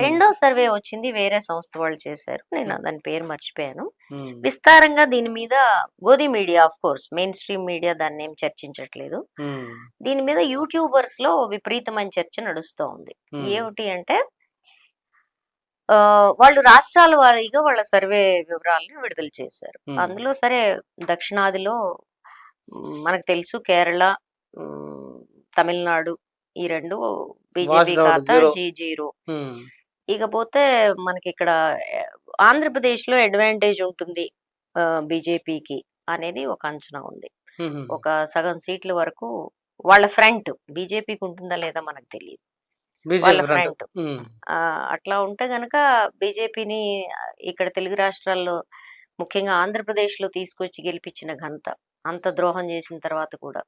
రెండో సర్వే వచ్చింది వేరే సంస్థ వాళ్ళు చేశారు. నేను దాని పేరు మర్చిపోయాను. విస్తారంగా దీని మీద గోధి media of course mainstream media దాన్ని ఏం చర్చించట్లేదు. దీని మీద యూట్యూబర్స్లో విపరీతమైన చర్చ నడుస్తూ ఉంది. ఏమిటి అంటే వాళ్ళు రాష్ట్రాల వారీగా వాళ్ళ సర్వే వివరాలను విడుదల చేశారు. అందులో సరే దక్షిణాదిలో మనకు తెలుసు కేరళ తమిళనాడు ఈ రెండు బీజేపీ ఖాతా. జీ జీరో ఇకపోతే మనకి ఇక్కడ ఆంధ్రప్రదేశ్లో అడ్వాంటేజ్ ఉంటుంది బీజేపీకి అనేది ఒక అంచనా ఉంది. ఒక సగం సీట్ల వరకు వాళ్ళ ఫ్రంట్ బీజేపీకి ఉంటుందా లేదా మనకు తెలియదు వాళ్ళ ఫ్రంట్. అట్లా ఉంటే గనక బీజేపీని ఇక్కడ తెలుగు రాష్ట్రాల్లో ముఖ్యంగా ఆంధ్రప్రదేశ్లో తీసుకొచ్చి గెలిపించిన ఘనత అంత ద్రోహం చేసిన తర్వాత కూడా.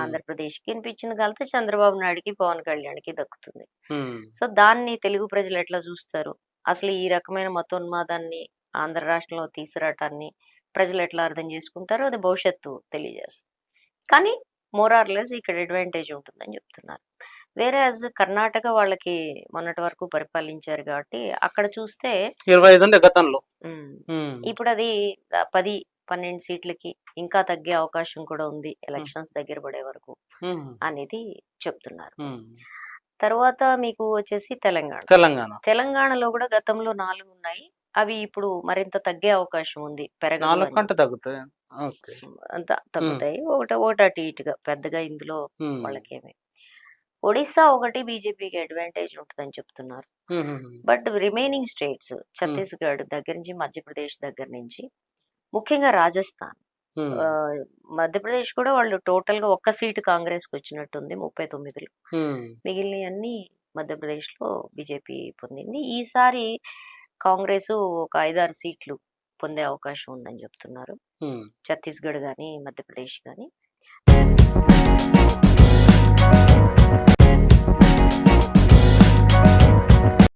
ఆంధ్రప్రదేశ్కి గెలిపించిన ఘనత చంద్రబాబు నాయుడుకి పవన్ కళ్యాణ్కి దక్కుతుంది. సో దాన్ని తెలుగు ప్రజలు ఎట్లా చూస్తారు? అసలు ఈ రకమైన మతోన్మాదాన్ని ఆంధ్ర రాష్ట్రంలో తీసుకురావటాన్ని ప్రజలు ఎట్లా అర్థం చేసుకుంటారో అది భవిష్యత్తు తెలియజేస్తుంది. కానీ మోరార్లెస్ ఇక్కడ అడ్వాంటేజ్ ఉంటుందని చెప్తున్నారు. వేరే కర్ణాటక వాళ్ళకి మొన్నటి వరకు పరిపాలించారు కాబట్టి అక్కడ చూస్తే ఇరవై ఐదు గతంలో. ఇప్పుడు అది పది పన్నెండు సీట్లకి ఇంకా తగ్గే అవకాశం కూడా ఉంది ఎలక్షన్స్ దగ్గర పడే వరకు అనేది చెప్తున్నారు. తర్వాత మీకు వచ్చేసి తెలంగాణ. తెలంగాణ. తెలంగాణలో కూడా గతంలో నాలుగు ఉన్నాయి. అవి ఇప్పుడు మరింత తగ్గే అవకాశం ఉంది. కంటే తగ్గుతాయి? తగ్గుతాయి. ఒకటి ఒకటి అటు ఇటుగా పెద్దగా ఇందులో వాళ్ళకేమి. ఒడిస్సా ఒకటి బీజేపీకి అడ్వాంటేజ్ ఉంటుందని చెప్తున్నారు. బట్ రిమైనింగ్ స్టేట్స్ ఛత్తీస్గఢ్ దగ్గర నుంచి మధ్యప్రదేశ్ దగ్గర నుంచి ముఖ్యంగా రాజస్థాన్. మధ్యప్రదేశ్ కూడా వాళ్ళు టోటల్గా ఒక్క సీటు కాంగ్రెస్కి వచ్చినట్టుంది ముప్పై తొమ్మిదిలో. ఉమ్, మిగిలినవన్నీ మధ్యప్రదేశ్లో బీజేపీ పొందింది. ఈసారి కాంగ్రెస్ ఒక ఐదారు సీట్లు పొందే అవకాశం ఉందని చెప్తున్నారు. ఛత్తీస్గఢ్ కానీ మధ్యప్రదేశ్ కానీ